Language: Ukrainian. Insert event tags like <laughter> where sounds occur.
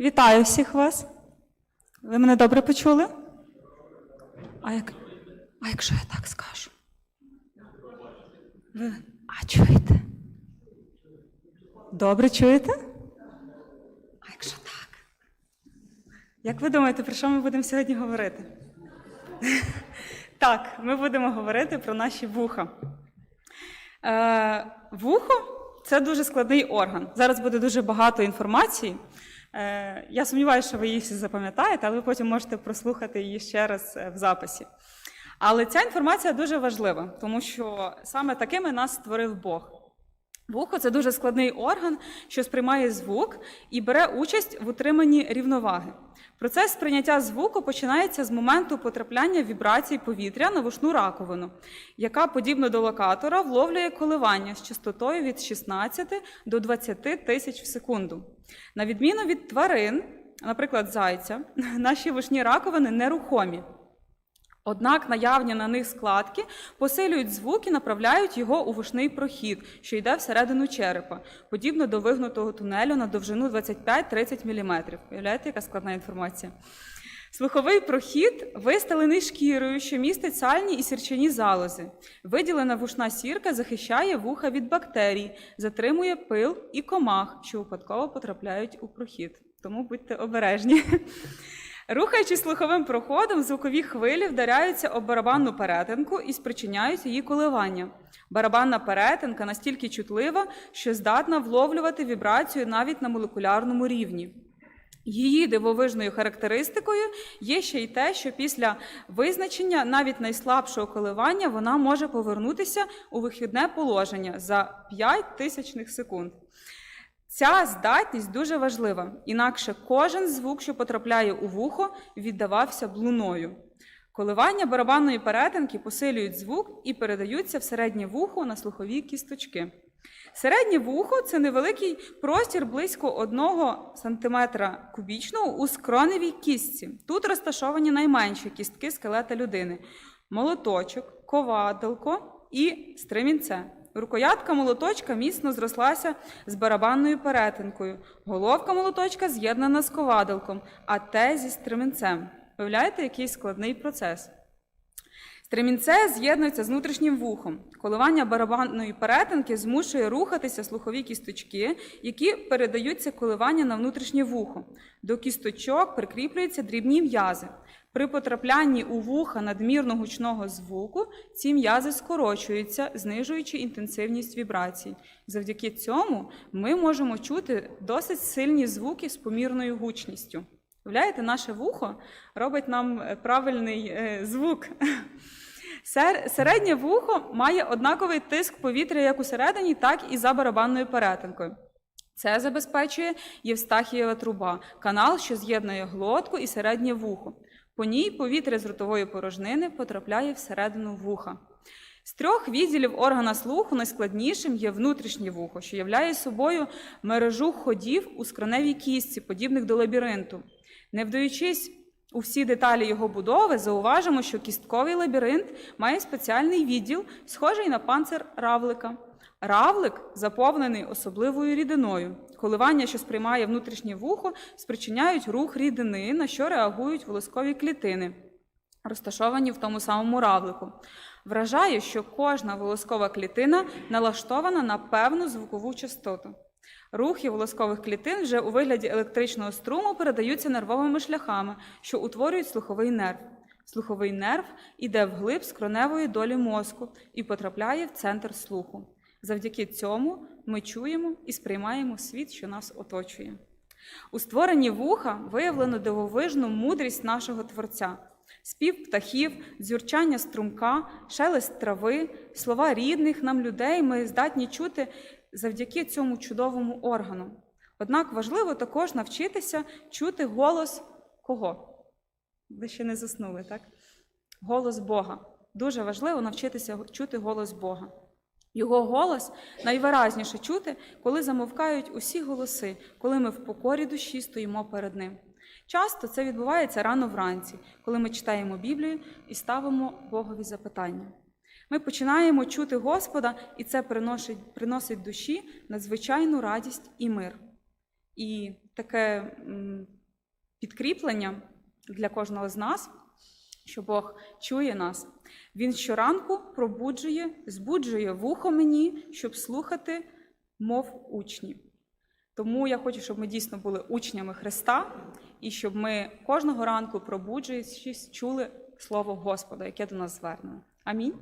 Вітаю всіх вас. Ви мене добре почули? А, як... а якщо я так скажу? Ви... А чуєте? Добре чуєте? А якщо так? Як ви думаєте, про що ми будемо сьогодні говорити? Так, ми будемо говорити про наші вуха. Е, вухо це дуже складний орган. Зараз буде дуже багато інформації. Е, я сумніваюся, що ви її всі запам'ятаєте, але ви потім можете прослухати її ще раз е, в записі. Але ця інформація дуже важлива, тому що саме такими нас створив Бог. Вухо це дуже складний орган, що сприймає звук і бере участь в утриманні рівноваги. Процес сприйняття звуку починається з моменту потрапляння вібрацій повітря на вушну раковину, яка, подібно до локатора, вловлює коливання з частотою від 16 до 20 тисяч в секунду. На відміну від тварин, наприклад, зайця, <laughs> наші вушні раковини нерухомі. Однак наявні на них складки посилюють звук і направляють його у вушний прохід, що йде всередину черепа, подібно до вигнутого тунелю на довжину 25-30 мм. Уявляєте, яка складна інформація? Слуховий прохід вистелений шкірою, що містить сальні і сірчані залози. Виділена вушна сірка захищає вуха від бактерій, затримує пил і комах, що випадково потрапляють у прохід. Тому будьте обережні. Рухаючись слуховим проходом, звукові хвилі вдаряються об барабанну перетинку і спричиняють її коливання. Барабанна перетинка настільки чутлива, що здатна вловлювати вібрацію навіть на молекулярному рівні. Її дивовижною характеристикою є ще й те, що після визначення навіть найслабшого коливання вона може повернутися у вихідне положення за 5 тисячних секунд. Ця здатність дуже важлива, інакше кожен звук, що потрапляє у вухо, віддавався б луною. Коливання барабанної перетинки посилюють звук і передаються в середнє вухо на слухові кісточки. Середнє вухо це невеликий простір близько 1 см кубічного у скроневій кістці. Тут розташовані найменші кістки скелета людини: молоточок, ковадилко і стримінце. Рукоятка молоточка міцно зрослася з барабанною перетинкою. Головка молоточка з'єднана з ковадилком, а те зі стременцем. Уявляєте, який складний процес? Стремінце з'єднується з внутрішнім вухом. Коливання барабанної перетинки змушує рухатися слухові кісточки, які передаються коливання на внутрішнє вухо. До кісточок прикріплюються дрібні м'язи. При потраплянні у вуха надмірно гучного звуку ці м'язи скорочуються, знижуючи інтенсивність вібрацій. Завдяки цьому ми можемо чути досить сильні звуки з помірною гучністю. Уявляєте, наше вухо робить нам е, правильний е, звук. Сер- Середнє вухо має однаковий тиск повітря як усередині, так і за барабанною перетинкою. Це забезпечує Євстахієва труба, канал, що з'єднує глотку і середнє вухо. По ній повітря з ротової порожнини потрапляє всередину вуха. З трьох відділів органа слуху найскладнішим є внутрішнє вухо, що являє собою мережу ходів у скроневій кістці, подібних до лабіринту. Не вдаючись у всі деталі його будови, зауважимо, що кістковий лабіринт має спеціальний відділ, схожий на панцир равлика. Равлик заповнений особливою рідиною. Коливання, що сприймає внутрішнє вухо, спричиняють рух рідини, на що реагують волоскові клітини, розташовані в тому самому равлику. Вражає, що кожна волоскова клітина налаштована на певну звукову частоту. Рухи волоскових клітин вже у вигляді електричного струму передаються нервовими шляхами, що утворюють слуховий нерв. Слуховий нерв іде вглиб скроневої долі мозку і потрапляє в центр слуху. Завдяки цьому ми чуємо і сприймаємо світ, що нас оточує. У створенні вуха виявлено дивовижну мудрість нашого Творця. Спів птахів, дзюрчання струмка, шелест трави, слова рідних нам людей ми здатні чути завдяки цьому чудовому органу. Однак важливо також навчитися чути голос кого? Ви ще не заснули, так? Голос Бога. Дуже важливо навчитися чути голос Бога. Його голос найвиразніше чути, коли замовкають усі голоси, коли ми в покорі душі стоїмо перед ним. Часто це відбувається рано вранці, коли ми читаємо Біблію і ставимо Богові запитання. Ми починаємо чути Господа, і це приносить, приносить душі надзвичайну радість і мир. І таке підкріплення для кожного з нас, що Бог чує нас. Він щоранку пробуджує, збуджує вухо мені, щоб слухати мов учні. Тому я хочу, щоб ми дійсно були учнями Христа, і щоб ми кожного ранку, пробуджуючись, чули Слово Господа, яке до нас звернено. Амінь.